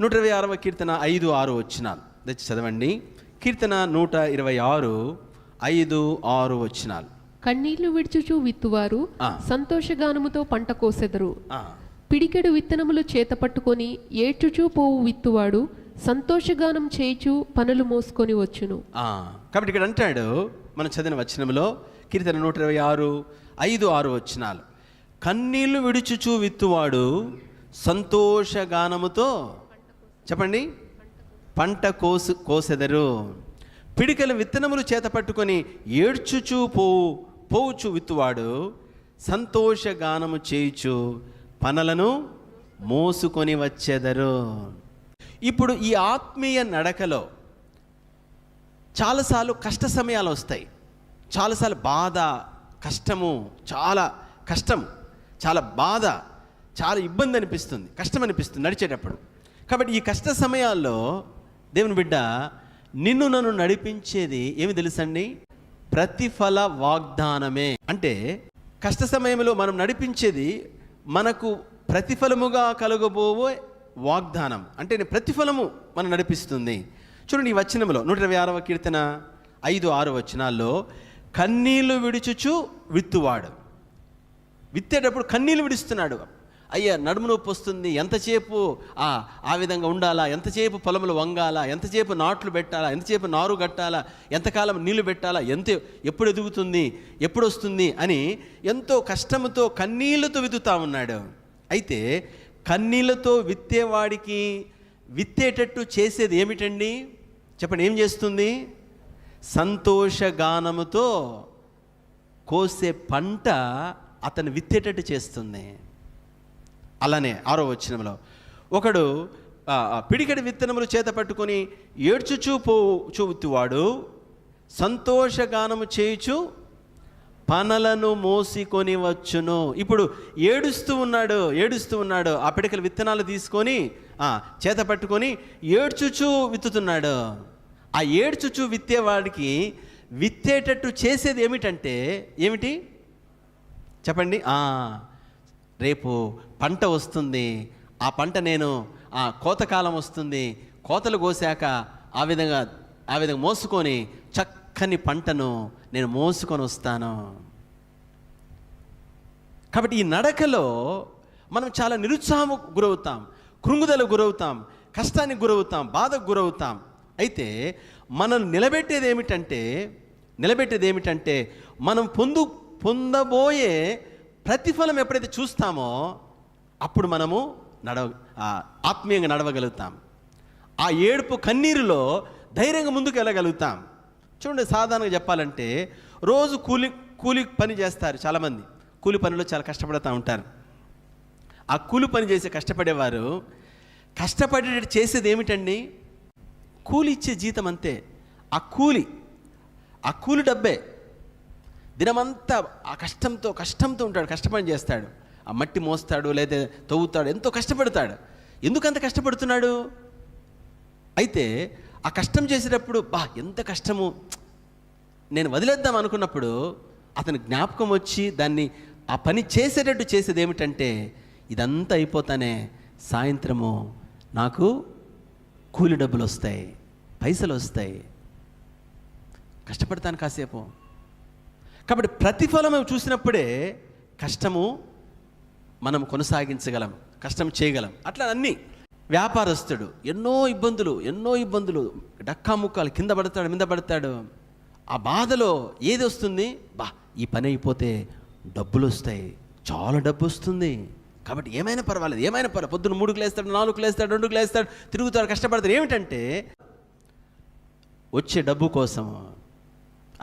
నూట ఇరవై ఆరవ కీర్తన ఐదు ఆరు వచ్చినాలు తెచ్చి చదవండి. కీర్తన నూట ఇరవై ఆరు ఐదు ఆరు వచ్చినాలు కన్నీళ్ళు విడుచుచు విత్తువారు. సంతోషగానముతో పంట కోసెదరు. పిడికెడు విత్తనములు చేత పట్టుకొని ఏడ్చుచూ పోవు విత్తువాడు సంతోషగానం చేయుచు పనులు మోసుకొని వచ్చును. కాబట్టి ఇక్కడ అంటాడు మనం చదివిన వచనంలో కీర్తన నూట ఇరవై ఆరు ఐదు ఆరు వచ్చినాలు కన్నీళ్ళు విడుచుచు విత్తువాడు సంతోషగానముతో చెప్పండి. పంట కోసు కోసెదరు. పిడికల విత్తనములు చేత పట్టుకొని ఏడ్చుచూ పోవు పోవుచు విత్తువాడు. సంతోషగానము చేయుచు పనులను మోసుకొని వచ్చేదరు. ఇప్పుడు ఈ ఆత్మీయ నడకలో చాలాసార్లు కష్ట సమయాలు వస్తాయి. చాలాసార్లు బాధ కష్టము చాలా కష్టం చాలా బాధ చాలా ఇబ్బంది అనిపిస్తుంది కష్టం అనిపిస్తుంది నడిచేటప్పుడు. కాబట్టి ఈ కష్ట సమయాల్లో దేవుని బిడ్డ నిన్ను నన్ను నడిపించేది ఏమి తెలుసండి? ప్రతిఫల వాగ్దానమే. అంటే కష్ట సమయంలో మనం నడిపించేది మనకు ప్రతిఫలముగా కలుగబోవే వాగ్దానం. అంటే ప్రతిఫలము మనం నడిపిస్తుంది. చూడండి ఈ వచనంలో నూట ఇరవై ఆరవ కీర్తన ఐదు ఆరు వచనాల్లో కన్నీళ్ళు విడుచుచు విత్తువాడు. విత్తేటప్పుడు కన్నీళ్ళు విడుస్తున్నాడు. అయ్యా నడుము నొప్పి వస్తుంది ఎంతసేపు ఆ విధంగా ఉండాలా ఎంతసేపు పొలములు వంగాలా ఎంతసేపు నాట్లు పెట్టాలా ఎంతసేపు నారు కట్టాలా ఎంతకాలం నీళ్ళు పెట్టాలా ఎంత ఎప్పుడు ఎదుగుతుంది ఎప్పుడు వస్తుంది అని ఎంతో కష్టముతో కన్నీళ్ళతో విత్తుతా ఉన్నాడు. అయితే కన్నీళ్ళతో విత్తేవాడికి విత్తేటట్టు చేసేది ఏమిటండి? చెప్పండి ఏం చేస్తుంది? సంతోషగానముతో కోసే పంట అతను విత్తేటట్టు చేస్తుంది. అలానే ఆరో వచ్చినంలో ఒకడు పిడికెడి విత్తనములు చేత పట్టుకొని ఏడ్చుచూ పో విత్తువాడు సంతోషగానము చేయుచు పనలను మోసికొని వచ్చును. ఇప్పుడు ఏడుస్తూ ఉన్నాడు ఏడుస్తూ ఉన్నాడు. ఆ పిడికల విత్తనాలు తీసుకొని చేత పట్టుకొని ఏడ్చుచూ విత్తుతున్నాడు. ఆ ఏడ్చుచూ విత్తేవాడికి విత్తేటట్టు చేసేది ఏమిటంటే ఏమిటి? చెప్పండి. రేపు పంట వస్తుంది. ఆ పంట నేను ఆ కోతకాలం వస్తుంది. కోతలు కోసాక ఆ విధంగా ఆ విధంగా మోసుకొని చక్కని పంటను నేను మోసుకొని వస్తాను. కాబట్టి ఈ నడకలో మనం చాలా నిరుత్సాహం గురవుతాం. కృంగుదల గురవుతాం. కష్టానికి గురవుతాం. బాధకు గురవుతాం. అయితే మనం నిలబెట్టేది ఏమిటంటే నిలబెట్టేది ఏమిటంటే మనం పొందు పొందబోయే ప్రతిఫలం ఎప్పుడైతే చూస్తామో అప్పుడు మనము నడవ ఆత్మీయంగా నడవగలుగుతాం. ఆ ఏడుపు కన్నీరులో ధైర్యంగా ముందుకు వెళ్ళగలుగుతాం. చూడండి సాధారణంగా చెప్పాలంటే రోజు కూలి కూలి పని చేస్తారు చాలామంది. కూలి పనిలో చాలా కష్టపడుతూ ఉంటారు. ఆ కూలి పని చేసే కష్టపడేవారు కష్టపడేటట్టు చేసేది ఏమిటండి? కూలి ఇచ్చే జీతం అంతే. ఆ కూలి ఆ కూలి డబ్బే. దినమంతా ఆ కష్టంతో కష్టంతో ఉంటాడు కష్టపని చేస్తాడు. ఆ మట్టి మోస్తాడు లేదా తవ్వుతాడు ఎంతో కష్టపడతాడు. ఎందుకంత కష్టపడుతున్నాడు? అయితే ఆ కష్టం చేసేటప్పుడు బా ఎంత కష్టము. నేను వదిలేద్దాం అనుకున్నప్పుడు అతని జ్ఞాపకం వచ్చి దాన్ని ఆ పని చేసేటట్టు చేసేది ఏమిటంటే ఇదంతా అయిపోతానే సాయంత్రము నాకు కూలి డబ్బులు వస్తాయి పైసలు వస్తాయి కష్టపడతాను కాసేపు. కాబట్టి ప్రతిఫలం చూసినప్పుడే కష్టము మనం కొనసాగించగలం కష్టం చేయగలం. అట్లా అన్నీ. వ్యాపారస్తుడు ఎన్నో ఇబ్బందులు ఎన్నో ఇబ్బందులు. డక్కా ముక్కాలు కింద పడతాడు మీద పడతాడు. ఆ బాధలో ఏది వస్తుంది? బా ఈ పని అయిపోతే డబ్బులు వస్తాయి చాలా డబ్బు వస్తుంది కాబట్టి ఏమైనా పర్వాలేదు ఏమైనా పర్వాలేదు. పొద్దున్న మూడుకు లేస్తాడు నాలుగు లేస్తాడు రెండుకు లేస్తాడు తిరుగుతాడు కష్టపడతాడు. ఏమిటంటే వచ్చే డబ్బు కోసం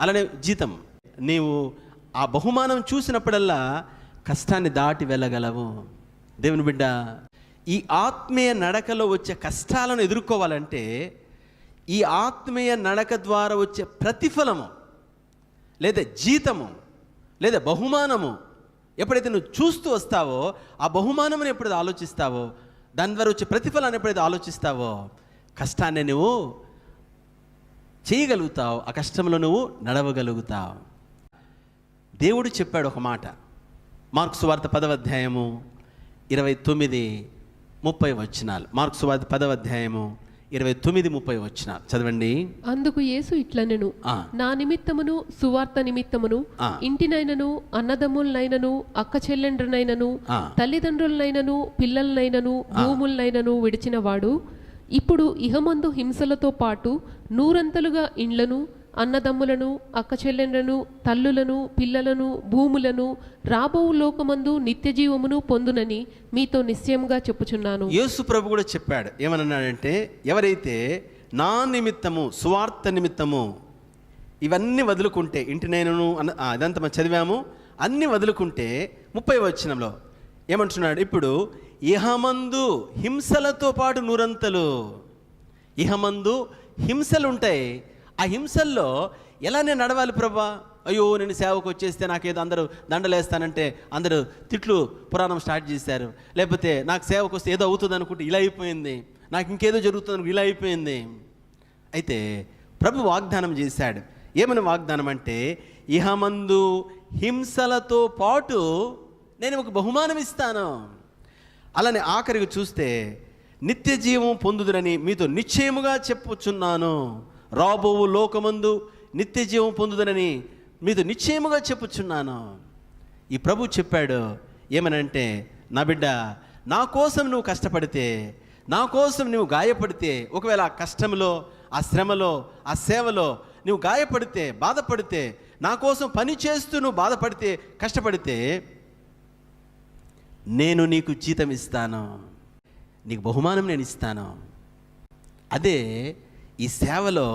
అలానే జీతం. నీవు ఆ బహుమానం చూసినప్పుడల్లా కష్టాన్ని దాటి వెళ్ళగలవు. దేవుని బిడ్డ ఈ ఆత్మీయ నడకలో వచ్చే కష్టాలను ఎదుర్కోవాలంటే ఈ ఆత్మీయ నడక ద్వారా వచ్చే ప్రతిఫలము లేదా జీతము లేదా బహుమానము ఎప్పుడైతే నువ్వు చూస్తూ వస్తావో ఆ బహుమానమును ఎప్పుడైతే ఆలోచిస్తావో దాని ద్వారా వచ్చే ప్రతిఫలాన్ని ఎప్పుడైతే ఆలోచిస్తావో కష్టాన్ని నువ్వు చేయగలుగుతావు ఆ కష్టంలో నువ్వు నడవగలుగుతావు. దేవుడు చెప్పాడు ఒక మాట మార్క్స్ వార్త పదవ అధ్యాయము ఇరవై తొమ్మిది ముప్పై వచ్చినాలు మార్క్స్ వార్త పదవ అధ్యాయము ఇరవై తొమ్మిది ముప్పై వచ్చినాలు చదవండి అందుకు యేసు ఇట్లనెను. నా నిమిత్తమును సువార్త నిమిత్తమును. ఇంటినైనను అన్నదమ్ములనైనను అక్క చెల్లెండ్రనైనను. తల్లిదండ్రులనైనను పిల్లలనైనను భూములనైనను విడిచిన వాడు ఇప్పుడు ఇహమందు హింసలతో పాటు నూరంతలుగా ఇండ్లను అన్నదమ్ములను అక్కచెల్లెండ్లను తల్లులను పిల్లలను భూములను రాబో లోకమందు నిత్య జీవమును పొందునని మీతో నిశ్చయంగా చెప్పుచున్నాను. యేసు ప్రభు కూడా చెప్పాడు. ఏమన్నాడంటే ఎవరైతే నా నిమిత్తము సువార్త నిమిత్తము ఇవన్నీ వదులుకుంటే ఇంటి నేను అన్న అదంతా మనం చదివాము. అన్నీ వదులుకుంటే ముప్పై వచనంలో ఏమంటున్నాడు? ఇప్పుడు ఇహమందు హింసలతో పాటు నూరంతలు. ఇహమందు హింసలు ఉంటాయి ఆ హింసల్లో ఎలా నేను నడవాలి ప్రభా? అయ్యో నేను సేవకు వచ్చేస్తే నాకేదో అందరూ దండలేస్తానంటే అందరూ తిట్లు పురాణం స్టార్ట్ చేశారు. లేకపోతే నాకు సేవకు వస్తే ఏదో అవుతుంది అనుకుంటే ఇలా అయిపోయింది. నాకు ఇంకేదో జరుగుతుంది అనుకుంటే ఇలా అయిపోయింది. అయితే ప్రభు వాగ్దానం చేశాడు. ఏమైనా వాగ్దానం అంటే ఇహమందు హింసలతో పాటు నేను ఒక బహుమానం ఇస్తాను. అలానే ఆఖరికి చూస్తే నిత్య జీవం పొందుదురని మీతో నిశ్చయముగా చెప్పుచున్నాను. రాబోవు లోకమందు నిత్య జీవం పొందుదనని మీతో నిశ్చయముగా చెప్పుచున్నాను. ఈ ప్రభు చెప్పాడు ఏమనంటే నా బిడ్డ నా కోసం నువ్వు కష్టపడితే నా కోసం నువ్వు గాయపడితే ఒకవేళ ఆ కష్టంలో ఆ శ్రమలో ఆ సేవలో నువ్వు గాయపడితే బాధపడితే నా కోసం పని చేస్తూ నువ్వు బాధపడితే కష్టపడితే నేను నీకు జీతం ఇస్తాను. నీకు బహుమానం నేను ఇస్తాను. అదే ఈ సేవలో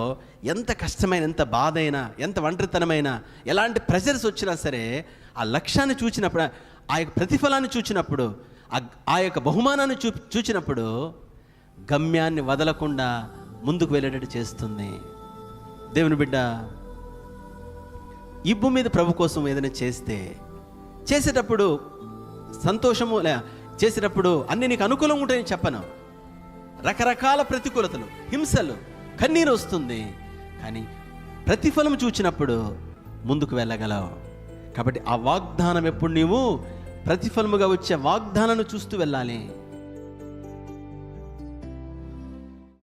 ఎంత కష్టమైన ఎంత బాధ అయినా ఎంత ఒంటరితనమైన ఎలాంటి ప్రెషర్స్ వచ్చినా సరే ఆ లక్ష్యాన్ని చూచినప్పుడు ఆ యొక్క ప్రతిఫలాన్ని చూచినప్పుడు ఆ- ఆ యొక్క బహుమానాన్ని చూ చూచినప్పుడు గమ్యాన్ని వదలకుండా ముందుకు వెళ్ళేటట్టు చేస్తుంది. దేవుని బిడ్డ ఈ భూమి మీద ప్రభు కోసం ఏదైనా చేస్తే చేసేటప్పుడు సంతోషము లే చేసేటప్పుడు అన్ని నీకు అనుకూలంగా ఉంటాయని చెప్పను. రకరకాల ప్రతికూలతలు హింసలు కన్నీరు వస్తుంది. కానీ ప్రతిఫలం చూచినప్పుడు ముందుకు వెళ్ళగలవు. కాబట్టి ఆ వాగ్దానం ఎప్పుడు నీవు ప్రతిఫలముగా వచ్చే వాగ్దానాన్ని చూస్తూ వెళ్ళాలి.